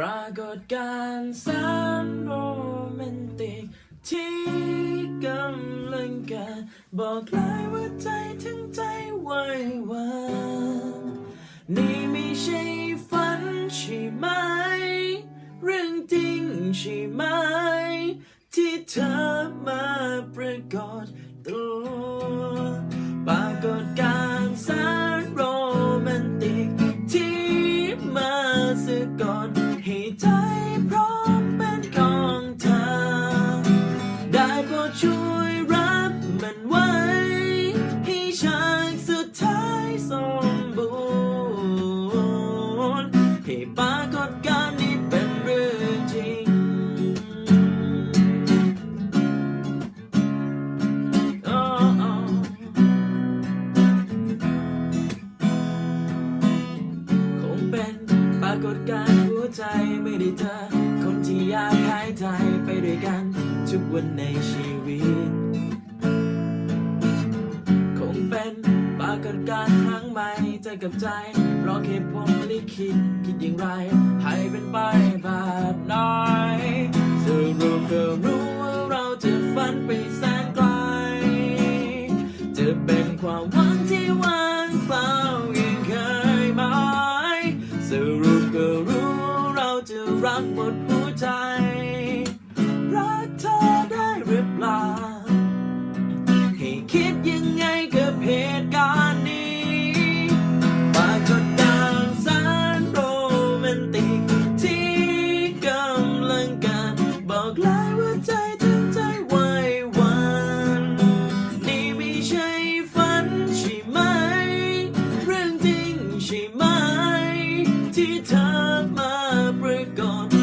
ปรากฏการณ์แสนโรแมนติก ที่กำลังเกิดบอกเลยว่าใจถึงใจไหวหวานนี่ไม่ใช่ฝันใช่ไหม เรื่องจริงใช่ไหม ที่เธอากฏการณ์หัวใจไม่ได้เจอ คนที่อยากหายใจไปด้วยกัน ทุกวันในชีวิต คงเป็นปรากฏการณ์ครั้งใหม่ใจกับใจรอแค่ผมลิขิตคิดอย่างไร ให้เป็นไปแบบไหนสรุปก็รู้ว่าเราจะฝันไปแสนไกล จะเป็นความหวัง จะรักหมดหัวใจ รักเธอได้หรือเปล่า เรื่อ